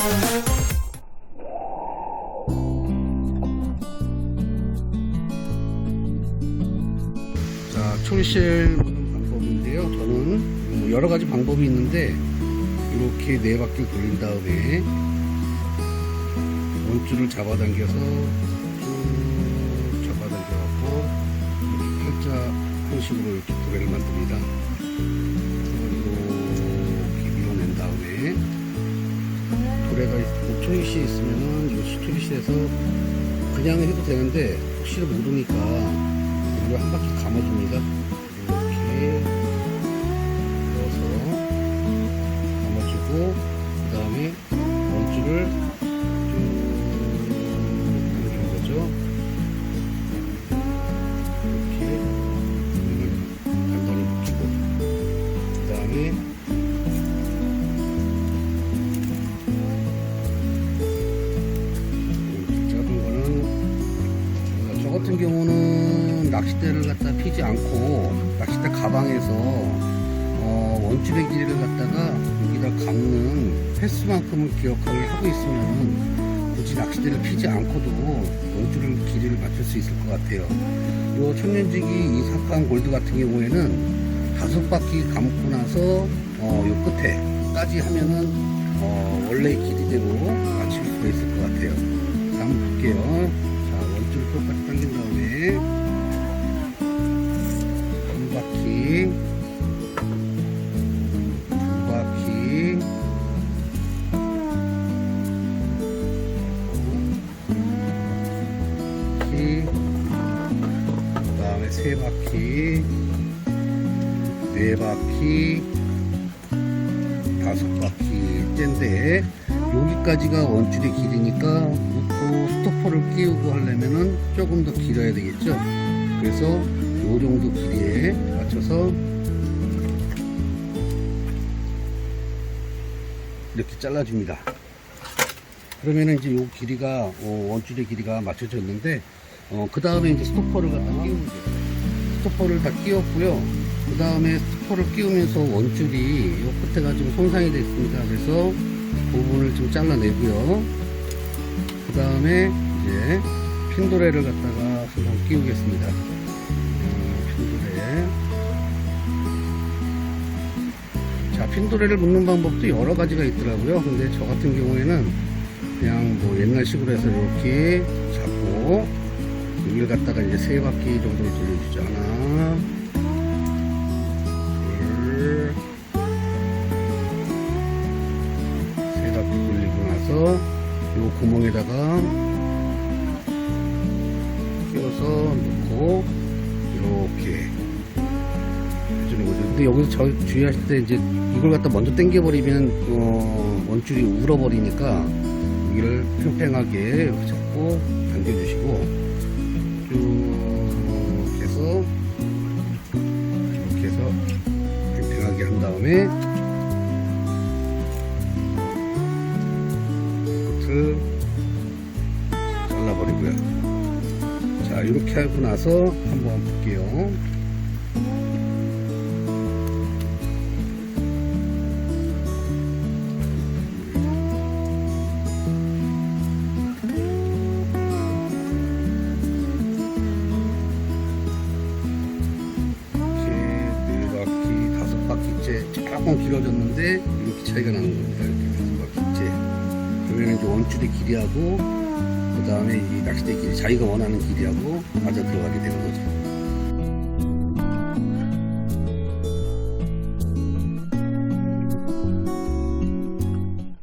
자, 초리실 무는 방법인데요. 저는 뭐 여러 가지 방법이 있는데 이렇게 네 바퀴 돌린 다음에 원줄을 잡아당겨서 쭉 잡아당겨갖고 이렇게 팔자 형식으로 이렇게 두 개를 만듭니다. 도래가 5초이시 있으면은 이거 10초이시에서 그냥 해도 되는데 혹시 모르니까 이걸 한 바퀴 감아줍니다. 이렇게 낚싯대를 갖다 피지 않고 낚싯대 가방에서 어, 길이를 갖다가 여기다 감는 횟수만큼은 기억을 하고 있으면 굳이 낚싯대를 피지 않고도 원줄을 길이를 맞출 수 있을 것 같아요. 요 천년지기 이삭강 골드 같은 경우에는 다섯 바퀴 감고 나서 어, 요 끝에까지 하면은 어, 원래 길이대로 맞출 수가 있을 것 같아요. 자, 한번 볼게요. 자, 원줄 똑같이 당긴 다음에 바퀴, 그 다음에 세 바퀴, 네 바퀴, 다섯 바퀴 째인데 여기까지가 원줄의 길이니까 놓고 스토퍼를 끼우고 하려면은 조금 더 길어야 되겠죠? 그래서 요 정도 길이에 맞춰서 이렇게 잘라줍니다. 그러면은 이제 요 길이가 어, 원줄의 길이가 맞춰져 있는데 그 다음에 이제 스토퍼를 갖다 끼우면 돼요 스토퍼를 다 끼웠고요. 그 다음에 스토퍼를 끼우면서 원줄이 요 끝에가 좀 손상이 됐습니다. 그래서 부분을 좀 잘라내고요. 그 다음에 이제 핀도레를 갖다가 한번 끼우겠습니다. 음, 핀도레. 자, 핀도레를 묶는 방법도 여러 가지가 있더라고요. 근데 저 같은 경우에는 그냥 뭐 옛날식으로 해서 이렇게 잡고 여기를 갖다가 이제 세 바퀴 정도를 돌려주지 하나 둘세 바퀴 돌리고 나서 요 구멍에다가 끼워서 넣고 이렇게. 해주는 거죠. 근데 여기서 저 주의하실 때 이제 이걸 갖다 먼저 당겨버리면 어, 원줄이 울어버리니까 여기를 팽팽하게 잡고 당겨주시고 쭉 해서 이렇게 해서 팽팽하게 한 다음에 끝을 잘라버리고요. 자 이렇게 하고 나서 한번 볼게요 길어졌는데 이렇게 차이가 나는 겁니다. 이렇게 바퀴째. 그러면 이제 원줄의 길이하고 그 다음에 이 낚싯대 길이 자기가 원하는 길이하고 맞아 들어가게 되는 거죠.